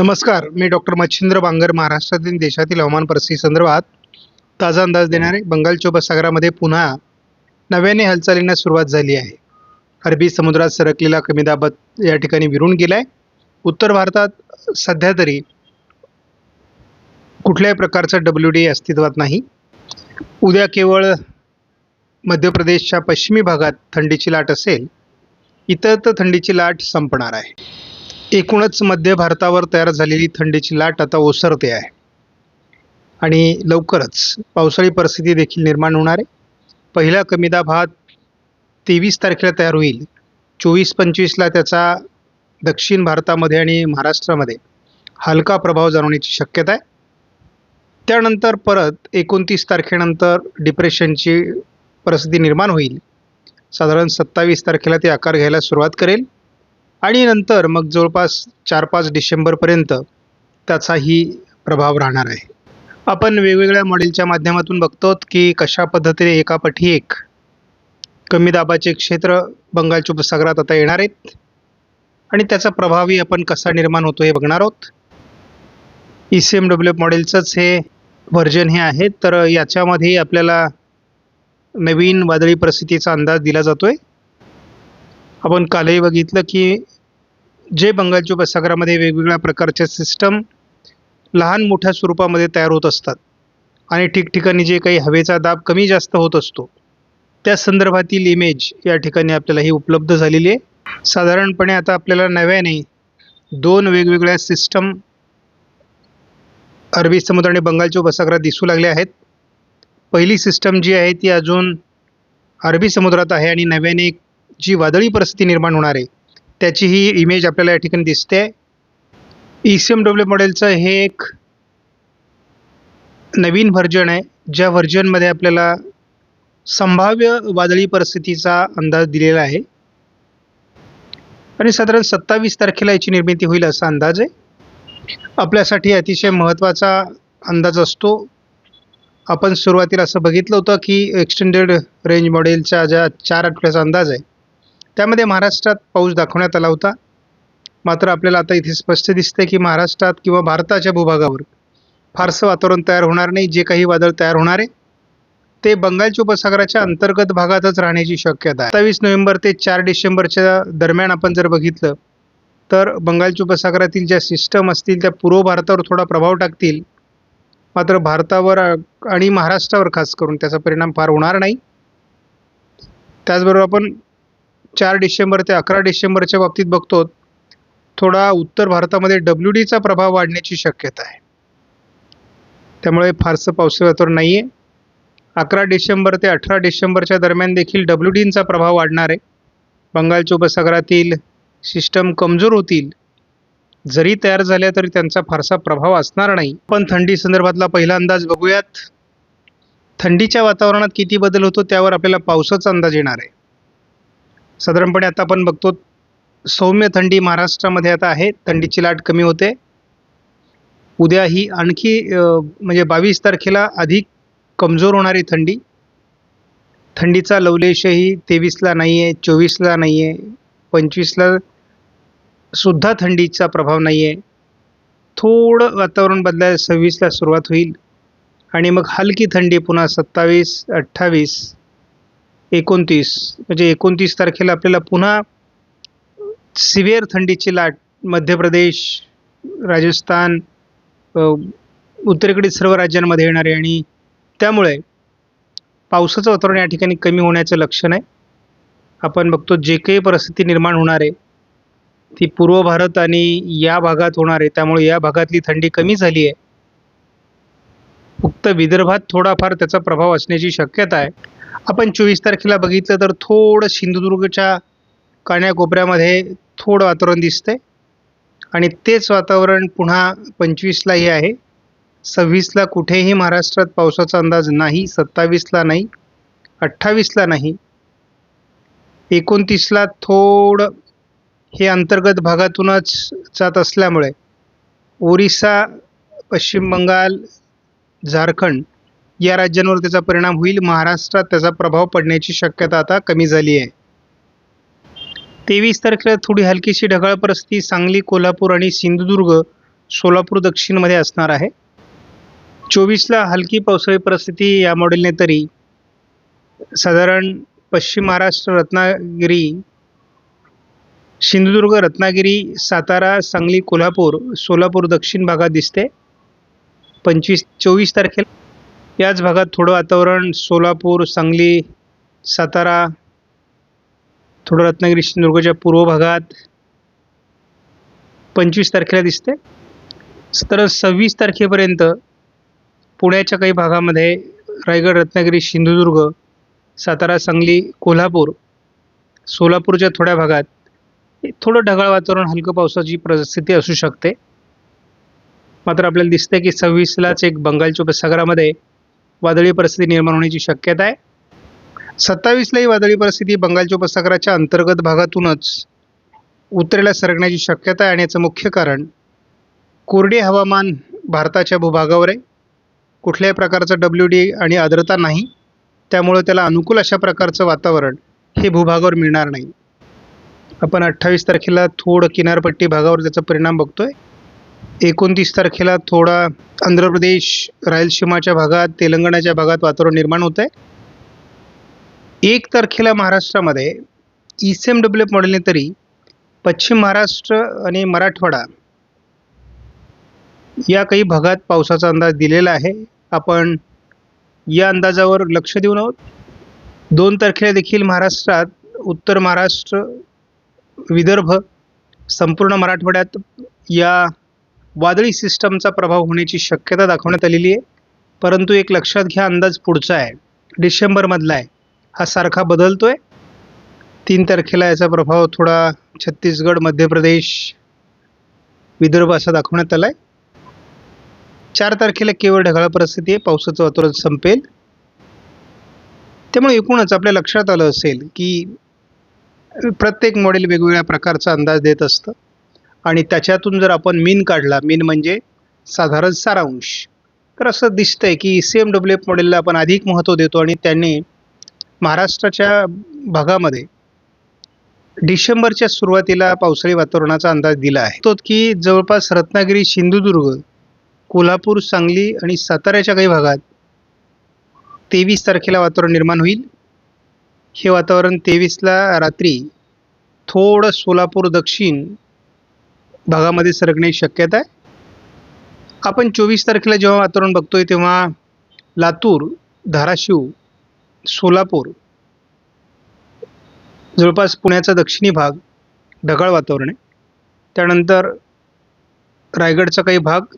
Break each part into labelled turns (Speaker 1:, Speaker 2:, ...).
Speaker 1: नमस्कार मी डॉक्टर मच्छिंद्र बांगर महाराष्ट्रातील देशातील हवामान परिस्थिती संदर्भात ताजा अंदाज देणारे बंगालच्या उपसागरामध्ये पुन्हा नव्याने हालचालींना सुरुवात झाली आहे. अरबी समुद्रात सरकलेला कमी दाबत या ठिकाणी विरून गेलाय. उत्तर भारतात सध्या तरी कुठल्याही प्रकारचं डब्ल्यू डी अस्तित्वात नाही. उद्या केवळ मध्य प्रदेशच्या पश्चिमी भागात थंडीची लाट असेल इतर तर थंडीची लाट संपणार आहे. एकूणच मध्य भारतावर तयार झालेली थंडीची लाट आता ओसरते आहे. आणि लवकरच पावसाळी परिस्थिती देखील निर्माण होणार आहे. पहिला कमी दाब हा तेवीस तारखेला तयार होईल. चोवीस पंचवीसला त्याचा दक्षिण भारतामध्ये आणि महाराष्ट्रामध्ये हलका प्रभाव जाणवण्याची शक्यता आहे. त्यानंतर परत एकोणतीस तारखेनंतर डिप्रेशनची परिस्थिती निर्माण होईल. साधारण सत्तावीस तारखेला ते आकार घ्यायला सुरुवात करेल. आणि नंतर मग जवळपास चार पाच डिसेंबरपर्यंत त्याचाही प्रभाव राहणार आहे. आपण वेगवेगळ्या मॉडेलच्या माध्यमातून बघतो की कशा पद्धतीने एकापाठी एक कमी दाबाचे क्षेत्र बंगालच्या उपसागरात आता येणार आहेत आणि त्याचा प्रभावही आपण कसा निर्माण होतो हे बघणार आहोत. ई सी एम डब्ल्यू मॉडेलचंच हे व्हर्जन हे आहे तर याच्यामध्ये आपल्याला नवीन वादळी परिस्थितीचा अंदाज दिला जातो आहे आपण कालही बघितलं की जे बंगालच्या उपसागरामध्ये वेगवेगळ्या प्रकारच्या सिस्टम लहान मोठ्या स्वरूपामध्ये तयार होत असतात. आणि ठिकठिकाणी जे काही हवेचा दाब कमी जास्त होत असतो त्या संदर्भातील इमेज या ठिकाणी आपल्याला ही उपलब्ध झालेली आहे. साधारणपणे आता आपल्याला नव्याने दोन वेगवेगळ्या सिस्टम अरबी समुद्र आणि बंगालच्या उपसागरात दिसू लागल्या आहेत. पहिली सिस्टम जी आहे ती अजून अरबी समुद्रात आहे आणि नव्याने एक जी वादळी परिस्थिती निर्माण होणार आहे त्याची ही इमेज आपल्याला या ठिकाणी दिसते. ई सी एम डब्ल्यू मॉडेलचं हे एक नवीन व्हर्जन आहे ज्या व्हर्जनमध्ये आपल्याला संभाव्य वादळी परिस्थितीचा अंदाज दिलेला आहे. आणि साधारण सत्तावीस तारखेला याची निर्मिती होईल असा अंदाज आहे. आपल्यासाठी अतिशय महत्त्वाचा अंदाज असतो. आपण सुरुवातीला असं बघितलं होतं की एक्सटेंडेड रेंज मॉडेलच्या ज्या चार आठवड्याचा अंदाज आहे त्यामध्ये महाराष्ट्रात पाऊस दाखवण्यात आला होता. मात्र आपल्याला आता इथे स्पष्ट दिसते की महाराष्ट्रात किंवा भारताच्या भूभागावर फारसं वातावरण तयार होणार नाही जे काही वादळ तयार होणार आहे ते बंगालच्या उपसागराच्या अंतर्गत भागातच राहण्याची शक्यता आहे. सत्तावीस नोव्हेंबर ते चार डिसेंबरच्या दरम्यान आपण जर बघितलं तर बंगालच्या उपसागरातील ज्या सिस्टम असतील त्या पूर्व भारतावर थोडा प्रभाव टाकतील. मात्र भारतावर आणि महाराष्ट्रावर खास करून त्याचा परिणाम फार होणार नाही. त्याचबरोबर आपण चार डिसेंबर ते अकरा डिसेंबरच्या बाबतीत बघतो थोडा उत्तर भारतामध्ये डब्ल्यू डीचा प्रभाव वाढण्याची शक्यता आहे. त्यामुळे फारसं पावसाळी वातावरण नाही आहे अकरा डिसेंबर ते अठरा डिसेंबरच्या दरम्यान देखील डब्ल्यू डींचा प्रभाव वाढणार आहे. बंगालच्या उपसागरातील सिस्टम कमजोर होतील. जरी तयार झाल्या तरी त्यांचा फारसा प्रभाव असणार नाही. पण थंडी संदर्भातला पहिला अंदाज बघूयात. थंडीच्या वातावरणात किती बदल होतो त्यावर आपल्याला पावसाचा अंदाज येणार आहे. साधारणपणे आता आपण बघतो सौम्य थंडी महाराष्ट्रामध्ये आता आहे. थंडीची लाट कमी होते. उद्या ही आणखी म्हणजे बावीस तारखेला अधिक कमजोर होणारी थंडी. थंडीचा लवलेशही तेवीसला नाही आहे चोवीसला नाही आहे पंचवीसला सुद्धा थंडीचा प्रभाव नाही आहे थोडं वातावरण बदलायला सव्वीसला सुरुवात होईल. आणि मग हलकी थंडी पुन्हा सत्तावीस अठ्ठावीस एकोणतीस. म्हणजे एकोणतीस तारखेला आपल्याला पुन्हा सिव्हिअर थंडीची लाट मध्य प्रदेश राजस्थान उत्तरेकडील सर्व राज्यांमध्ये येणार आहे आणि त्यामुळे पावसाचं वातावरण या ठिकाणी कमी होण्याचं लक्षण आहे. आपण बघतो जे काही परिस्थिती निर्माण होणार आहे ती पूर्व भारत आणि या भागात होणार आहे. त्यामुळे या भागातली थंडी कमी झाली आहे. फक्त विदर्भात थोडाफार त्याचा प्रभाव असण्याची शक्यता आहे. आपण चोवीस तारखेला बघितलं तर थोडं सिंधुदुर्गच्या काण्याकोपऱ्यामध्ये थोडं वातावरण दिसतंय. आणि तेच वातावरण पुन्हा पंचवीसलाही आहे. सव्वीसला कुठेही महाराष्ट्रात पावसाचा अंदाज नाही सत्तावीसला नाही अठ्ठावीसला नाही. एकोणतीसला थोडं हे अंतर्गत भागातूनच जात असल्यामुळे ओरिसा पश्चिम बंगाल झारखंड या राज्यांवर त्याचा परिणाम होईल. महाराष्ट्रात त्याचा प्रभाव पडण्याची शक्यता आता कमी झाली आहे. तेवीस तारखेला थोडी हलकीशी ढगाळ परिस्थिती सांगली कोल्हापूर आणि सिंधुदुर्ग सोलापूर दक्षिणमध्ये असणार आहे. चोवीसला हलकी पावसाळी परिस्थिती या मॉडेलने तरी. साधारण पश्चिम महाराष्ट्र रत्नागिरी सिंधुदुर्ग रत्नागिरी सातारा सांगली कोल्हापूर सोलापूर दक्षिण भागात दिसते. पंचवीस चोवीस तारखेला याच भागात थोडं वातावरण सोलापूर सांगली सातारा थोडं रत्नागिरी सिंधुदुर्गच्या पूर्व भागात पंचवीस तारखेला दिसते तर सव्वीस तारखेपर्यंत पुण्याच्या काही भागामध्ये रायगड रत्नागिरी सिंधुदुर्ग सातारा सांगली कोल्हापूर सोलापूरच्या थोड्या भागात हे थोडं ढगाळ वातावरण हलकं पावसाची परिस्थिती असू शकते. मात्र आपल्याला दिसतंय की सव्वीसलाच एक बंगालच्या उपसागरामध्ये वादळी परिस्थिती निर्माण होण्याची शक्यता आहे. सत्तावीसला ही वादळी परिस्थिती बंगालच्या उपसागराच्या अंतर्गत भागातूनच उत्तरेला सरकण्याची शक्यता आहे आणि याचं मुख्य कारण कोरडे हवामान भारताच्या भूभागावर आहे. कुठल्याही प्रकारचं डब्ल्यू डी आणि आर्द्रता नाही. त्यामुळं त्याला अनुकूल अशा प्रकारचं वातावरण हे भूभागावर मिळणार नाही. आपण अठ्ठावीस तारखेला थोडं किनारपट्टी भागावर त्याचा परिणाम बघतोय. एकोणतीस तारखेला थोडा आंध्र प्रदेश रायलसीमाच्या भागात तेलंगणाच्या भागात वातावरण निर्माण होत आहे एक तारखेला महाराष्ट्रामध्ये E C M W F मॉडेलने तरी पश्चिम महाराष्ट्र आणि मराठवाडा या काही भागात पावसाचा अंदाज दिलेला आहे. आपण या अंदाजावर लक्ष देऊन आहोत. दोन तारखेला देखील महाराष्ट्रात उत्तर महाराष्ट्र विदर्भ संपूर्ण मराठवाड्यात या वादळी सिस्टमचा प्रभाव होण्याची शक्यता दाखवण्यात आलेली आहे. परंतु एक लक्षात घ्या अंदाज पुढचा आहे. डिसेंबरमधला आहे. हा सारखा बदलतो आहे तीन तारखेला याचा प्रभाव थोडा छत्तीसगड मध्य प्रदेश विदर्भ असा दाखवण्यात आला आहे चार तारखेला केवळ ढगाळ परिस्थिती आहे. पावसाचं वातावरण संपेल. त्यामुळे एकूणच आपल्या लक्षात आलं असेल की प्रत्येक मॉडेल वेगवेगळ्या प्रकारचा अंदाज देत असतं. आणि त्याच्यातून जर आपण मीन काढला मीन म्हणजे साधारण सारांश. तर असं दिसतं आहे की सी एम डब्ल्यू एफ मॉडेलला आपण अधिक महत्त्व देतो आणि त्यांनी महाराष्ट्राच्या भागामध्ये डिसेंबरच्या सुरुवातीला पावसाळी वातावरणाचा अंदाज दिला आहे. तो की जवळपास रत्नागिरी सिंधुदुर्ग कोल्हापूर सांगली आणि साताऱ्याच्या काही भागात तेवीस तारखेला वातावरण निर्माण होईल. हे वातावरण तेवीसला रात्री थोडं सोलापूर दक्षिण भागामध्ये सरकण्याची शक्यता आहे. आपण चोवीस तारखेला जेव्हा वातावरण बघतोय तेव्हा लातूर धाराशिव सोलापूर जवळपास पुण्याचा दक्षिणी भाग ढगाळ वातावरण आहे. त्यानंतर रायगडचा काही भाग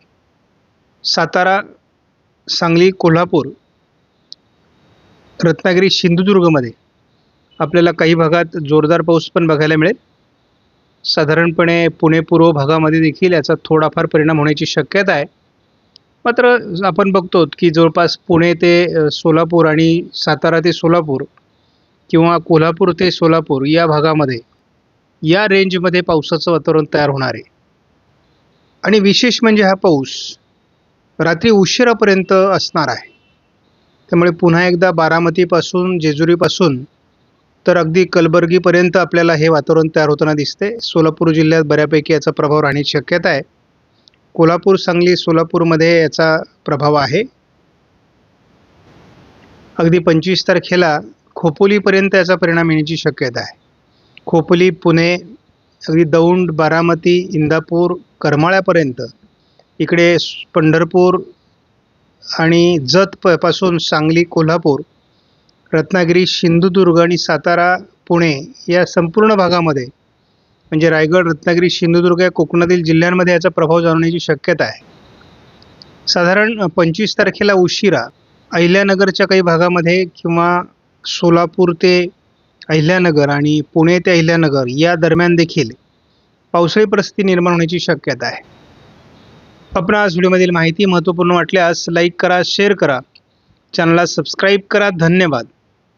Speaker 1: सातारा सांगली कोल्हापूर रत्नागिरी सिंधुदुर्गमध्ये आपल्याला काही भागात जोरदार पाऊस पण बघायला मिळेल. साधारणपणे पुणे पूर्व भागामध्ये देखील याचा थोडाफार परिणाम होण्याची शक्यता आहे. मात्र आपण बघतो की जवळपास पुणे ते सोलापूर आणि सातारा ते सोलापूर किंवा कोल्हापूर ते सोलापूर या भागामध्ये या रेंजमध्ये पावसाचं वातावरण तयार होणार आहे. आणि विशेष म्हणजे हा पाऊस रात्री उशिरापर्यंत असणार आहे. त्यामुळे पुन्हा एकदा बारामतीपासून जेजुरीपासून तर अगदी कलबर्गीपर्यंत आपल्याला हे वातावरण तयार होताना दिसते. सोलापूर जिल्ह्यात बऱ्यापैकी याचा प्रभाव राहण्याची शक्यता आहे. कोल्हापूर सांगली सोलापूरमध्ये याचा प्रभाव आहे. अगदी पंचवीस तारखेला खोपोलीपर्यंत याचा परिणाम येण्याची शक्यता आहे. खोपोली पुणे अगदी दौंड बारामती इंदापूर करमाळ्यापर्यंत इकडे पंढरपूर आणि जत प पासून सांगली कोल्हापूर रत्नागिरी सिंधुदुर्ग आणि सातारा पुणे या संपूर्ण भागामध्ये म्हणजे रायगड रत्नागिरी सिंधुदुर्ग या कोकणातील जिल्ह्यांमध्ये याचा प्रभाव जाणवण्याची शक्यता आहे. साधारण पंचवीस तारखेला उशिरा अहिल्यानगरच्या काही भागामध्ये किंवा सोलापूर ते अहिल्यानगर आणि पुणे ते अहिल्यानगर या दरम्यान देखील पावसाळी परिस्थिती निर्माण होण्याची शक्यता आहे. आपण आज व्हिडिओमधील माहिती महत्त्वपूर्ण वाटल्यास लाईक करा शेअर करा. चॅनलला सबस्क्राईब करा. धन्यवाद.